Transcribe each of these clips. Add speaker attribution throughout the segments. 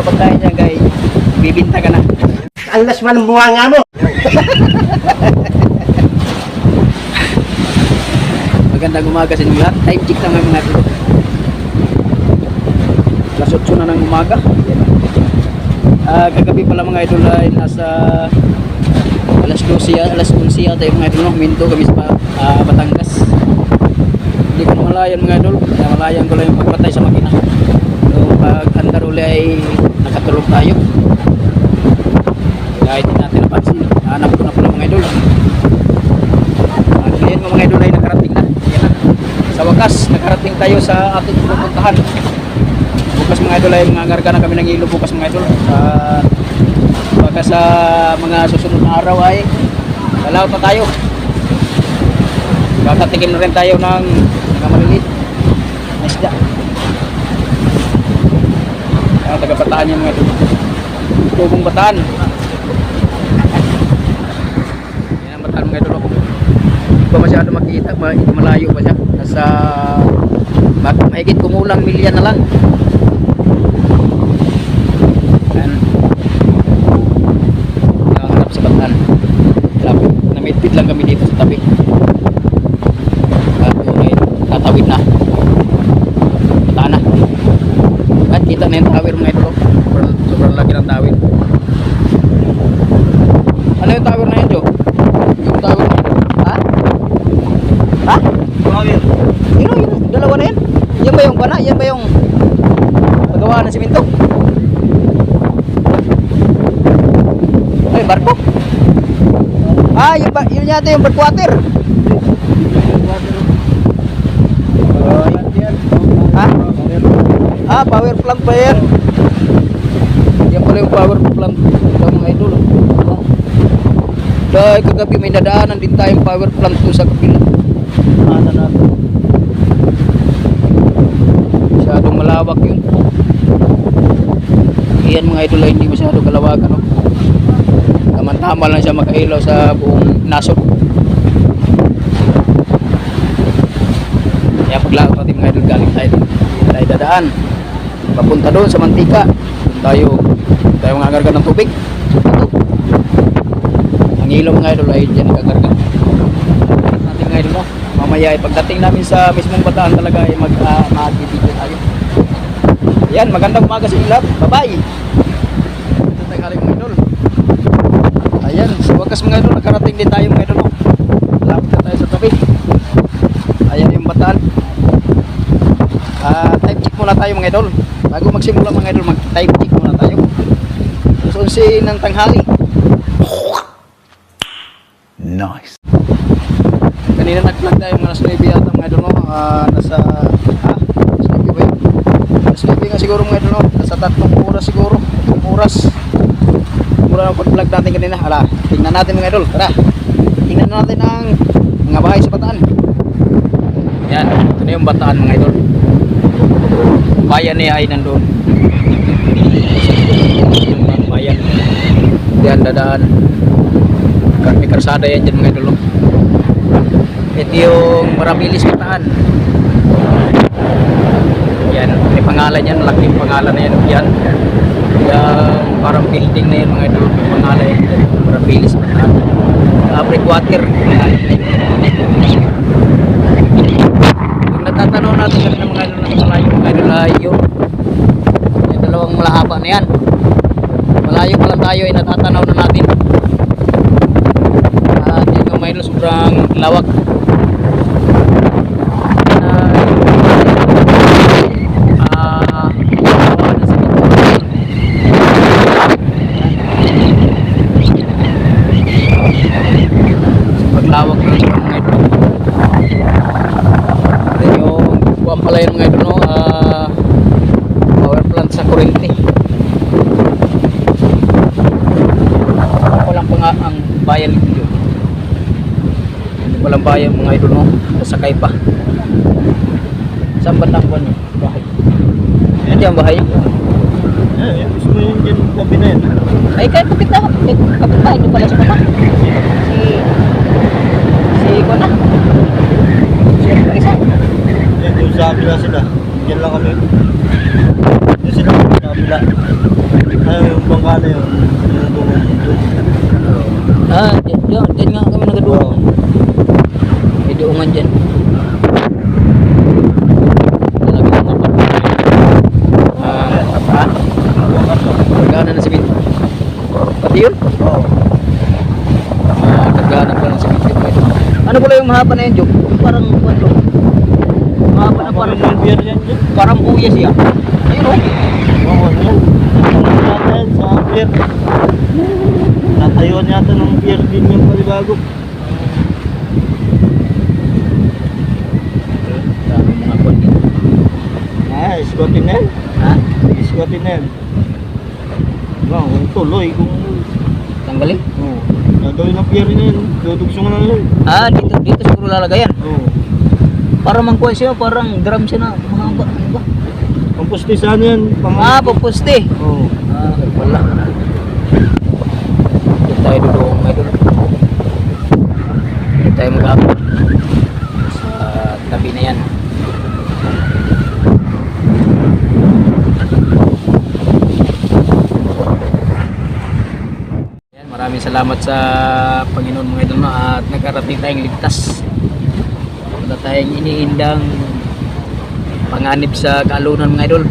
Speaker 1: Mo pagkain niya, guys. Bibinta ka na.
Speaker 2: Alas man ang buwanga mo.
Speaker 1: Magandang umaga sa inyo lahat. Time check naman mga ito. Alas 8 na ng umaga. Ah, kagabi pala mga idol ay nasa alas 12 ya- alas 11 yata yung mga idol no. Minto kami sa ah, Batangas. Hindi ko malayan mga idol. Kaya malayan ko lang yung pagpatay sa makina. Pag andar uli ay nakatulog tayo. Kahit hindi natin napansin. Hanap ko na pala mga idol. At ngayon mga idol ay nakarating na. Sa wakas, nakarating tayo sa ating pupuntahan. Bukas mga idol ay mangangarga na kami ng ilo bukas mga idol. Sa baka sa mga susunod na araw ay dalaw pa tayo. Kakatikim na rin tayo ng mga maliliit na isda. Kaya taga bataan yung mga. Tubong bataan. Yan ang bataan mga idol. Hindi pa masyado makita, ma- malayo pa siya. Nasa ma- mahigit kumulang milya na lang. Yan. Nakaharap sa bataan. Lapit. Namitpit lang kami dito sa tabi. Ng simento? Ay, barko? Ah, yun, ba, yun yata yung barko water. Ha? Ah, power plant pa yan. Yan pala yung power plant ng mga idol. Dahil kagabi may nadaanan din tayong power plant doon sa. Ano natin? Masyadong malawak yun. Iyan mga idol ay hindi masyado kalawakan. No? Tama-tama lang siya makailaw sa buong nasod. Kaya paglakot natin mga idol galing tayo. Tayo dadaan. Papunta doon sa Mantika. Tayo, tayo mga agarga ng tubig. Ang ilaw mga idol ay dyan nagagarga. Natin mga idol no? Mamaya ay pagdating namin sa mismong bataan talaga ay mag uh, mag-video tayo. Yan, magandang umaga sa inyo lahat. Bye-bye. Ito tayo mga idol. Ayan, sa wakas mga idol, nakarating din tayo mga idol. no? Lapit na tayo sa tabi. Ayan yung bataan. Ah, time check muna tayo mga idol. Bago magsimula mga idol, mag-time check muna tayo. Alas 11 ng tanghali.
Speaker 3: Nice.
Speaker 1: Kanina nag-vlog tayo mga alas 9 yata mga idol no. Ah, nasa ah, alas 9 ba yun? Alas 9 nga siguro mga idol no. Nasa tatlong oras siguro. Tatlong oras. Mula ng pag-vlog natin kanina. Hala, tingnan natin mga idol. Tara. Tingnan natin ang mga bahay sa Bataan. Yan, ito na yung Bataan mga idol. Bayan niya ay nandun. Yung bayan. Yan, dadaan. May karsada yan dyan mga idol. no. Ito yung Maramilis Bataan. Yan, may pangalan yan, laking pangalan na yan. Yan, yung parang building na yan mga idol, may pangalan yan. Maramilis Bataan. Uh, breakwater. Yung natatanaw natin kami ng mga idol na malayo, mga idol ay yun. Yung dalawang malahaba na yan. Malayo pa lang tayo ay natatanaw na natin. bayan yun. Walang bayan mga idol no? Nasakay pa. Saan ba nakuha niyo bahay. Hindi ang bahay? Eh, niyo
Speaker 2: yeah, gusto mo yung kabi na yan.
Speaker 1: Ay kahit kapit na eh, kapit tayo pala sa mama si si ko na.
Speaker 2: Si Marisa yan yung sa abila sila. Yan lang kami. Yung sila sa abila ay yung bangka na yun. Yung bangka
Speaker 1: Ah, dyan, dyan, dyan nga kami nagaduong. May duungan dyan. Talaga naman pa. Ah, apa? Kargana na simento. Pati yun?
Speaker 2: Oo.
Speaker 1: Ah, kargana pa ng simento. Ano pala yung mahaba na yun, Jok? Parang, ano? Mahaba na
Speaker 2: Parang
Speaker 1: parang, buya siya. Ayun oh.
Speaker 2: Oo, yan. Sa beer. Natayuan yata ng beer din yung palibago.
Speaker 1: Dami mga kon dito.
Speaker 2: Ah, iskotin na yan.
Speaker 1: Ha?
Speaker 2: Iskotin na yan. Wow, kung tuloy, kung...
Speaker 1: Tanggalin?
Speaker 2: Oo. Gagawin ng pier na yan. Dudugsungan na lang.
Speaker 1: Ah, dito, dito siguro lalagayan.
Speaker 2: Oo.
Speaker 1: Parang mangkuhan siya, parang drum siya na mahaba. Ano ba?
Speaker 2: Ang pustisan yan. Pang...
Speaker 1: Ah, pupuste.
Speaker 2: Oo.
Speaker 1: Wala. Dito tayo doon, doon. Dito tayo mag-upload. Sa tabi na yan. Yan, maraming salamat sa Panginoon mga idol at nagkarating tayong ligtas. Wala tayong iniindang panganib sa kaalunan mga idol.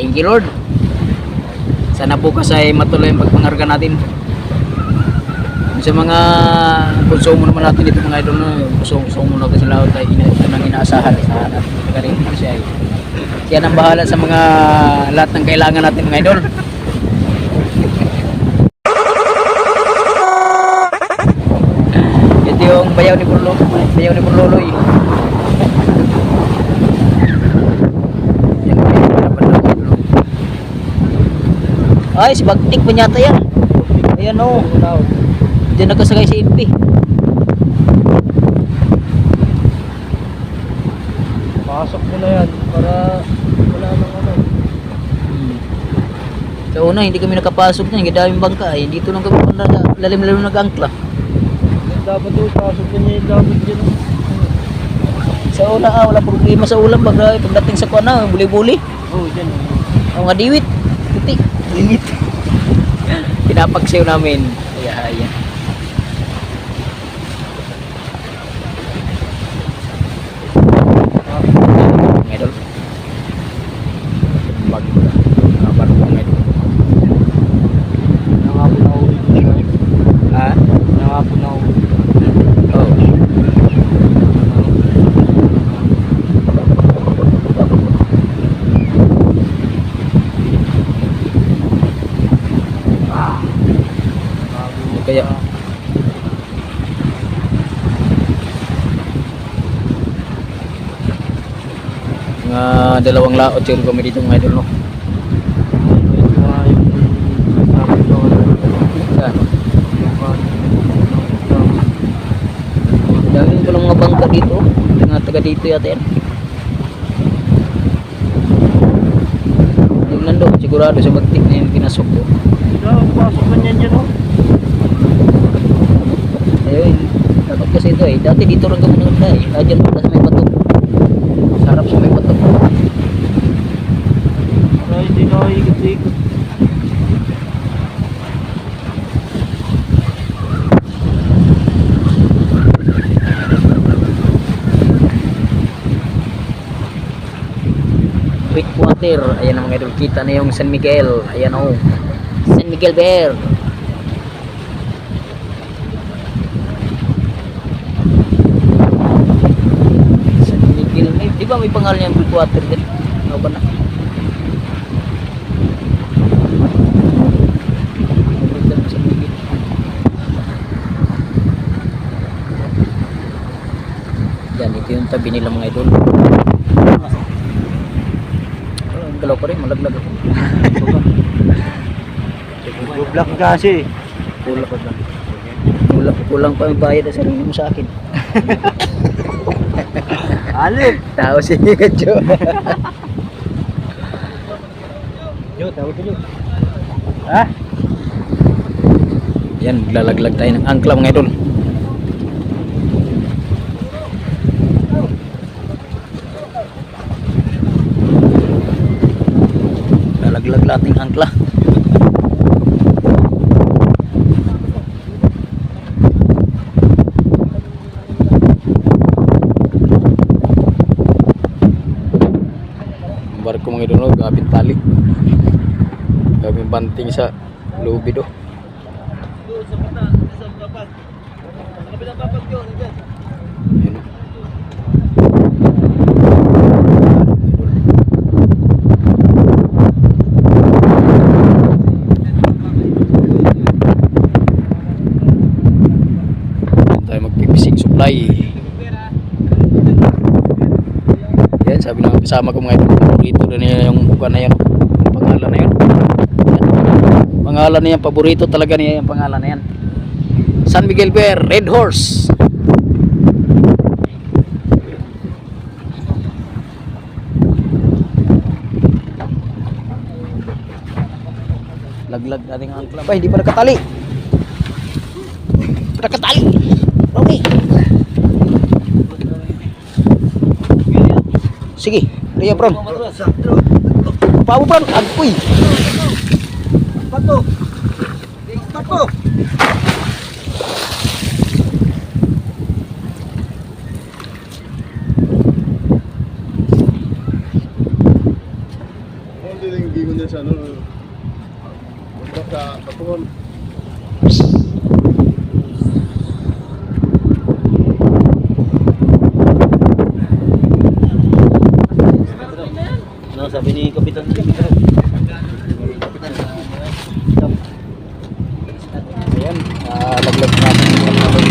Speaker 1: Thank you Lord. Sana bukas ay matuloy ang pagpangarga natin. Sa mga konsumo naman natin dito mga idol konsumo na kasi lahat ay ina, ito nang inaasahan sa hanap. Galing siya ay. Yan bahala sa mga lahat ng kailangan natin mga idol. Ito yung bayaw ni Burlo, bayaw ni Burloloy. Yan, Ay, si Bagtik pa yata yan. Ayan o. Diyan nakasakay si MP.
Speaker 2: Pasok mo na yan para wala nang ano.
Speaker 1: Sa una, hindi kami nakapasok na. Hindi daming bangka. Eh. Dito lang kami lalim-lalim nag-angkla.
Speaker 2: Dapat doon, pasok na niya yung dapat dyan.
Speaker 1: Sa una, ah, wala problema sa ulam. Pag, pagdating sa kuana, buli-buli.
Speaker 2: Oo, dyan.
Speaker 1: Ang mga Diwit. Pinapagsayo namin. Kaya, ayan. Mga idol. Bag. Mga barko, mga idol.
Speaker 2: Nangapon na ulit.
Speaker 1: Ha?
Speaker 2: Nangapon na ulit.
Speaker 1: Oh. Kaya mga dalawang laot siguro kami dito mga idol no.
Speaker 2: Sabi ko.
Speaker 1: Yan. Dami ko ng mga bangka dito. Mga taga dito yata yan. Yung nandun, sigurado sa bagtik na yung pinasok ko.
Speaker 2: Pasok na niya dyan, oh.
Speaker 1: Ayun, dapat kasi ito eh. Dati dito rin kami naganda eh. Dyan pala sa may bato. Sarap sa may bato.
Speaker 2: Ay, hindi na ako ikot-ikot.
Speaker 1: Quick water. Ayan ang mga. Kita na yung San Miguel. Ayan o. San Miguel Bear. San Miguel. May, di ba may pangalan yung quick water din? Ano ba na? Yan, ito yung tabi nila mga idol. Oh, ang galaw pa rin, malaglag ako.
Speaker 2: Black kasi.
Speaker 1: Kulang, kulang, kulang pa yung bayad sa sarili mo sa akin.
Speaker 2: Alip!
Speaker 1: Tao si Pikachu.
Speaker 2: Yo, tawag ka Ha?
Speaker 1: Yan, lalaglag tayo ng angkla mga idol. Lalaglag natin angkla. No, gabit tali. Gabing banting sa
Speaker 2: kabilang kapag yun.
Speaker 1: Doon tayo magpipising supply. Yan, sabi ng kasama ko mga ito, paborito na niya yung buka na. Yung pangalan na. Yan. Pangalan na yan, paborito talaga niya yung pangalan na yan. San Miguel Bear, Red Horse. Laglag natin ang ankla. Ba, hindi pa nakatali. Nakatali. Okay. Sige, Ria Bron. Paano Bron? Agoy.
Speaker 2: Pato. Pato.
Speaker 3: Hindi lang yung gingon niya sa ano. Punta sa Katuhon.
Speaker 2: Ano sabi ni Kapitan?
Speaker 1: Ayan, ah, laglag natin yung mga natin.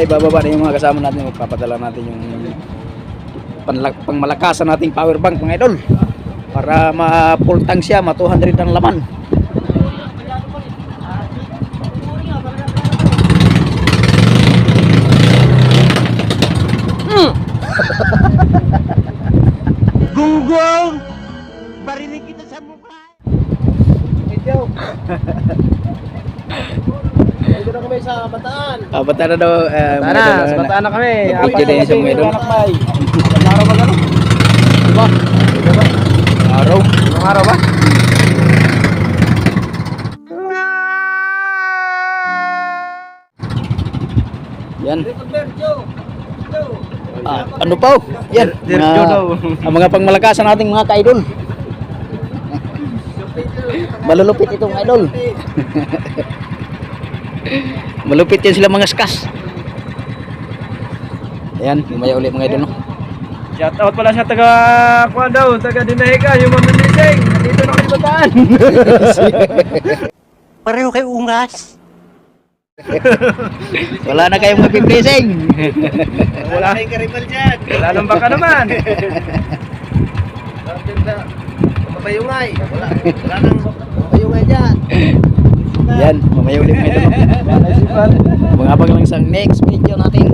Speaker 1: Kaya ibababa na yung mga kasama natin, magpapadala natin yung pangmalakasan nating power bank mga idol. Para ma-full tank siya, ma 200 ang laman.
Speaker 2: Gunggong! Barinig kita sa mukha! Ito! Ito na kami sa Bataan!
Speaker 1: Ah, bata na daw. eh, mga
Speaker 2: Bataan na! Sa Bataan na kami!
Speaker 1: Nag-video na yun sa mga.
Speaker 2: Ilang araw ba gano'n?
Speaker 1: Diba? Araw.
Speaker 2: Ilang araw ba?
Speaker 1: Yan. Ah, ano pa? oh? Yan. Mga,
Speaker 2: Dirjo daw.
Speaker 1: ang mga pangmalakasan nating mga ka-idol. Malulupit itong idol. Malupit yan sila mga skas. Ayan, mamaya ulit mga idol. No?
Speaker 2: Shout out pala sa taga Kuan daw, taga Dinahiga, yung mga Mendising. Dito na Bataan. Pareho kay Ungas.
Speaker 1: Wala na kayong mapipising.
Speaker 2: Wala kayong karibal dyan. Wala nang baka naman. Mapayungay. Wala, wala nang mapayungay dyan.
Speaker 1: Yan, mamaya ulit mga idol. No? Mga abang lang sa next video natin.